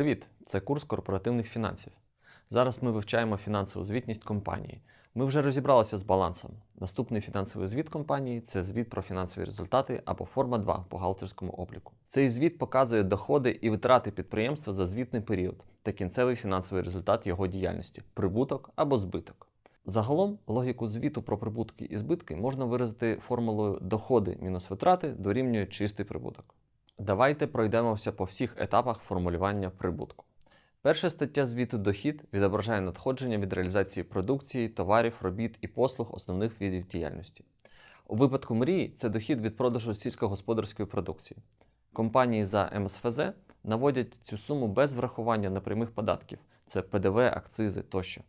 Привіт! Це курс корпоративних фінансів. Зараз ми вивчаємо фінансову звітність компанії. Ми вже розібралися з балансом. Наступний фінансовий звіт компанії це звіт про фінансові результати або форма 2 в бухгалтерському обліку. Цей звіт показує доходи і витрати підприємства за звітний період та кінцевий фінансовий результат його діяльності прибуток або збиток. Загалом логіку звіту про прибутки і збитки можна виразити формулою доходи мінус витрати дорівнює чистий прибуток. Давайте пройдемося по всіх етапах формулювання прибутку. Перша стаття звіту дохід відображає надходження від реалізації продукції, товарів, робіт і послуг основних видів діяльності. У випадку мрії це дохід від продажу сільськогосподарської продукції. Компанії за МСФЗ наводять цю суму без врахування непрямих податків це ПДВ, акцизи тощо.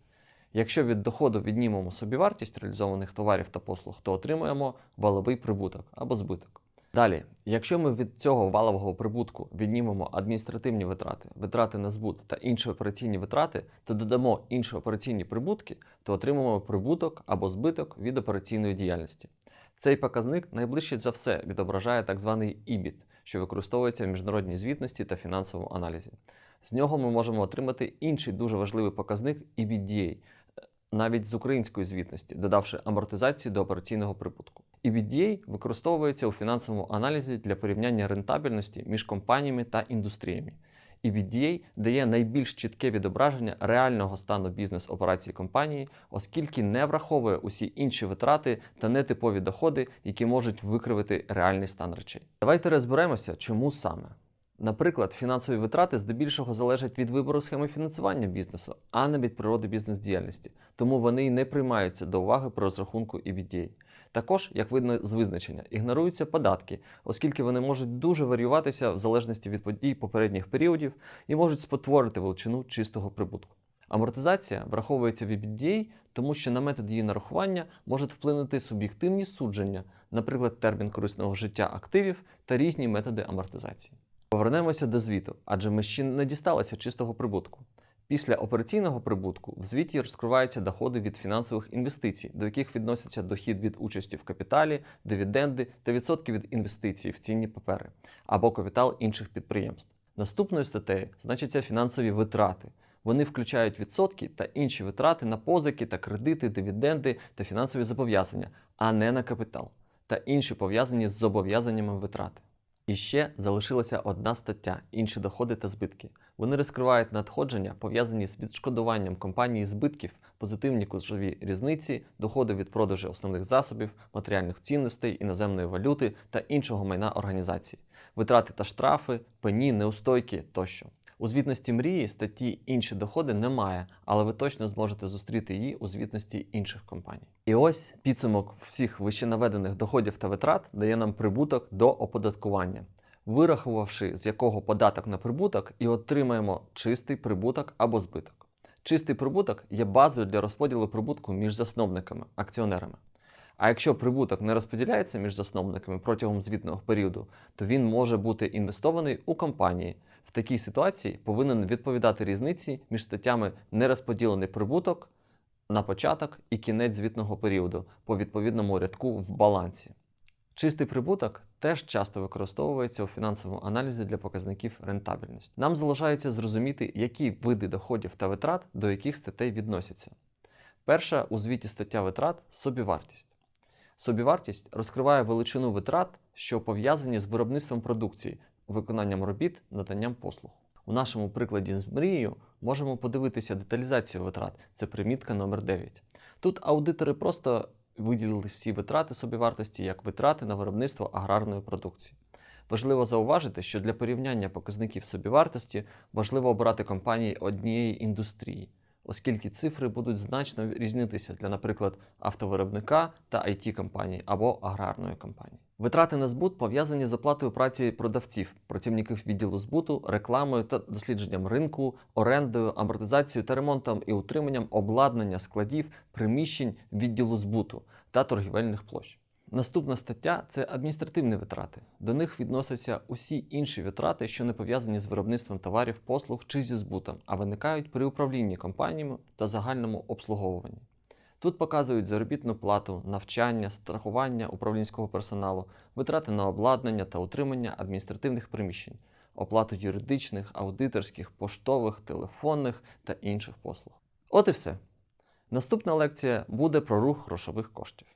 Якщо від доходу віднімемо собівартість реалізованих товарів та послуг, то отримуємо валовий прибуток або збиток. Далі, якщо ми від цього валового прибутку віднімемо адміністративні витрати, витрати на збут та інші операційні витрати, та додамо інші операційні прибутки, то отримаємо прибуток або збиток від операційної діяльності. Цей показник найближче за все відображає так званий EBIT, що використовується в міжнародній звітності та фінансовому аналізі. З нього ми можемо отримати інший дуже важливий показник EBITDA, навіть з української звітності, додавши амортизацію до операційного прибутку. EBITDA використовується у фінансовому аналізі для порівняння рентабельності між компаніями та індустріями. EBITDA дає найбільш чітке відображення реального стану бізнес-операцій компанії, оскільки не враховує усі інші витрати та нетипові доходи, які можуть викривити реальний стан речей. Давайте розберемося, чому саме. Наприклад, фінансові витрати здебільшого залежать від вибору схеми фінансування бізнесу, а не від природи бізнес-діяльності, тому вони й не приймаються до уваги при розрахунку EBITDA. Також, як видно з визначення, ігноруються податки, оскільки вони можуть дуже варіюватися в залежності від подій попередніх періодів і можуть спотворити величину чистого прибутку. Амортизація враховується в EBITDA, тому що на метод її нарахування можуть вплинути суб'єктивні судження, наприклад, термін корисного життя активів та різні методи амортизації. Повернемося до звіту, адже ми ще не дісталися чистого прибутку. Після операційного прибутку в звіті розкриваються доходи від фінансових інвестицій, до яких відносяться дохід від участі в капіталі, дивіденди та відсотки від інвестицій в цінні папери або капітал інших підприємств. Наступною статтею значаться фінансові витрати. Вони включають відсотки та інші витрати на позики та кредити, дивіденди та фінансові зобов'язання, а не на капітал та інші пов'язані з зобов'язаннями витрати. І ще залишилася одна стаття інші доходи та збитки. Вони розкривають надходження, пов'язані з відшкодуванням компанії збитків, позитивні курсові різниці, доходи від продажу основних засобів, матеріальних цінностей, іноземної валюти та іншого майна організації, витрати та штрафи, пені, неустойки тощо. У звітності мрії статті інші доходи немає, але ви точно зможете зустріти її у звітності інших компаній. І ось підсумок всіх вищенаведених доходів та витрат дає нам прибуток до оподаткування, вирахувавши з якого податок на прибуток, і отримаємо чистий прибуток або збиток. Чистий прибуток є базою для розподілу прибутку між засновниками, акціонерами. А якщо прибуток не розподіляється між засновниками протягом звітного періоду, то він може бути інвестований у компанії. В такій ситуації повинен відповідати різниці між статтями нерозподілений прибуток на початок і кінець звітного періоду по відповідному рядку в балансі. Чистий прибуток теж часто використовується у фінансовому аналізі для показників рентабельності. Нам залишається зрозуміти, які види доходів та витрат до яких статей відносяться. Перша у звіті стаття витрат собівартість. Собівартість розкриває величину витрат, що пов'язані з виробництвом продукції, виконанням робіт, наданням послуг. У нашому прикладі з мрією можемо подивитися деталізацію витрат. Це примітка номер 9. Тут аудитори просто виділили всі витрати собівартості як витрати на виробництво аграрної продукції. Важливо зауважити, що для порівняння показників собівартості важливо обирати компанії однієї індустрії, оскільки цифри будуть значно різнитися для, наприклад, автовиробника та it компанії або аграрної компанії. Витрати на збут пов'язані з оплатою праці продавців, працівників відділу збуту, рекламою та дослідженням ринку, орендою, амортизацією та ремонтом і утриманням обладнання складів, приміщень відділу збуту та торгівельних площ. Наступна стаття це адміністративні витрати. До них відносяться усі інші витрати, що не пов'язані з виробництвом товарів, послуг чи зі збутом, а виникають при управлінні компаніями та загальному обслуговуванні. Тут показують заробітну плату, навчання, страхування управлінського персоналу, витрати на обладнання та утримання адміністративних приміщень, оплату юридичних, аудиторських, поштових, телефонних та інших послуг. От і все. Наступна лекція буде про рух грошових коштів.